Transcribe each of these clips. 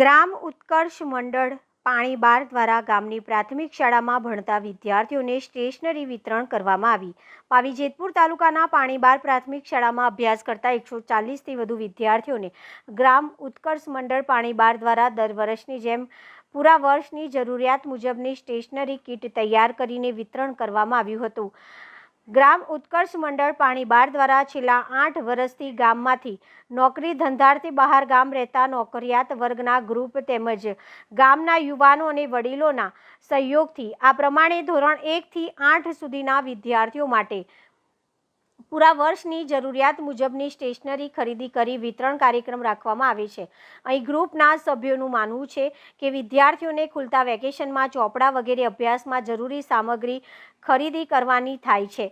ગ્રામ ઉત્કર્ષ મંડળ પાણીબાર દ્વારા ગામની પ્રાથમિક શાળામાં ભણતા વિદ્યાર્થીઓને સ્ટેશનરી વિતરણ કરવામાં આવી. પાવી જેતપુર તાલુકાના પાણીબાર પ્રાથમિક શાળામાં અભ્યાસ કરતા એકસો ચાલીસથી વધુ વિદ્યાર્થીઓને ગ્રામ ઉત્કર્ષ મંડળ પાણીબાર દ્વારા દર વર્ષની જેમ પૂરા વર્ષની જરૂરિયાત મુજબની સ્ટેશનરી કીટ તૈયાર કરીને વિતરણ કરવામાં આવ્યું હતું. ગ્રામ ઉત્કર્ષ મંડળ પાણીબાર દ્વારા છેલ્લા આઠ વર્ષથી ગામમાંથી નોકરી ધંધારથી બહાર ગામ રહેતા નોકરિયાત વર્ગના ગ્રુપ તેમજ ગામના યુવાનો અને વડીલોના સહયોગથી આ પ્રમાણે ધોરણ એકથી આઠ સુધીના વિદ્યાર્થીઓ માટે પૂરા વર્ષની જરૂરિયાત મુજબની સ્ટેશનરી ખરીદી કરી વિતરણ કાર્યક્રમ રાખવામાં આવે છે. અહીં ગ્રુપના સભ્યોનું માનવું છે કે વિદ્યાર્થીઓને ખુલતા વેકેશનમાં ચોપડા વગેરે અભ્યાસમાં જરૂરી સામગ્રી ખરીદી કરવાની થાય છે.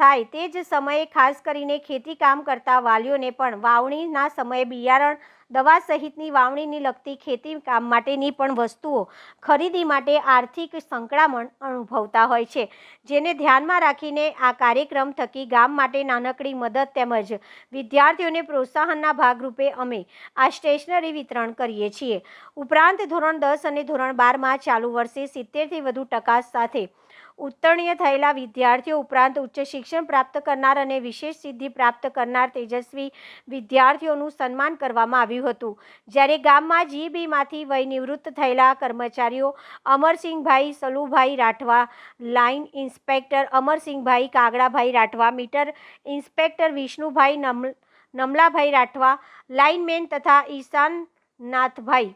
થાય તે જ સમયે ખાસ કરીને ખેતી કામ કરતા વાલીઓને પણ વાવણીના સમયે બિયારણ દવા સહિતની વાવણીની લગતી ખેતી કામ માટેની પણ વસ્તુઓ ખરીદી માટે આર્થિક સંકળામણ અનુભવતા હોય છે. જેને ધ્યાનમાં રાખીને આ કાર્યક્રમ થકી ગામ માટે નાનકડી મદદ તેમજ વિદ્યાર્થીઓને પ્રોત્સાહનના ભાગરૂપે અમે આ સ્ટેશનરી વિતરણ કરીએ છીએ. ઉપરાંત ધોરણ દસ અને ધોરણ બારમાં ચાલુ વર્ષે સિત્તેરથી વધુ ટકા સાથે ઉત્તીર્ણ થયેલા વિદ્યાર્થીઓ ઉપરાંત ઉચ્ચ શિક્ષણ પ્રાપ્ત કરનાર અને વિશેષ સિદ્ધિ પ્રાપ્ત કરનાર તેજસ્વી વિદ્યાર્થીઓનું સન્માન કરવામાં આવ્યું હતું. જ્યારે ગામમાં જીબીમાંથી વય નિવૃત્ત થયેલા કર્મચારીઓ Amarsinhbhai Salubhai Rathva, line inspector Amarsinhbhai Kagdabhai Rathva, meter inspector Vishnubhai નમ, નમલાભાઈ રાઠવા, લાઇનમેન તથા ઈશાનનાથભાઈ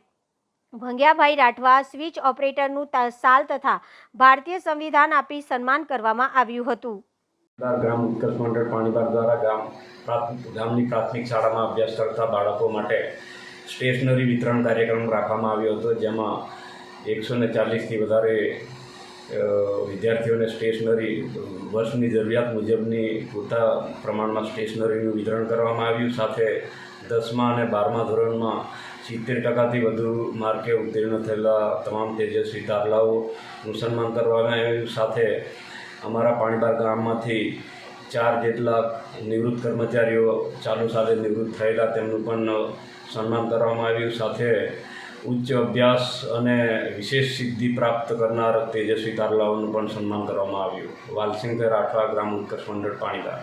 ભંગ્યાભાઈ રાઠવા, સ્વિચ ઓપરેટરનું સાલ તથા ભારતીય સંવિધાન આપી સન્માન કરવામાં આવ્યું હતું. ગ્રામ ઉત્કર્ષ મંડળ પાણીબાર દ્વારા ગામ ગામની પ્રાથમિક શાળામાં અભ્યાસ કરતા બાળકો માટે સ્ટેશનરી વિતરણ કાર્યક્રમ રાખવામાં આવ્યો હતો, જેમાં એકસો ને ચાલીસથી વધારે વિદ્યાર્થીઓને સ્ટેશનરી વર્ષની જરૂરિયાત મુજબની પૂરતા પ્રમાણમાં સ્ટેશનરીનું વિતરણ કરવામાં આવ્યું. સાથે દસમા અને બારમા ધોરણમાં સિત્તેર ટકાથી વધુ માર્કે ઉત્તીર્ણ થયેલા તમામ તેજસ્વી તારલાઓનું સન્માન કરવામાં આવ્યું. સાથે અમારા પાણીબાર ગામમાંથી ચાર જેટલા નિવૃત્ત કર્મચારીઓ ચાલુ સાથે નિવૃત્ત થયેલા, તેમનું પણ સન્માન કરવામાં આવ્યું. સાથે ઉચ્ચ અભ્યાસ અને વિશેષ સિદ્ધિ પ્રાપ્ત કરનાર તેજસ્વી તારલાઓનું પણ સન્માન કરવામાં આવ્યું. વાલસિંગ રાઠવા, ગ્રામ ઉત્કર્ષ મંડળ પાણીબાર.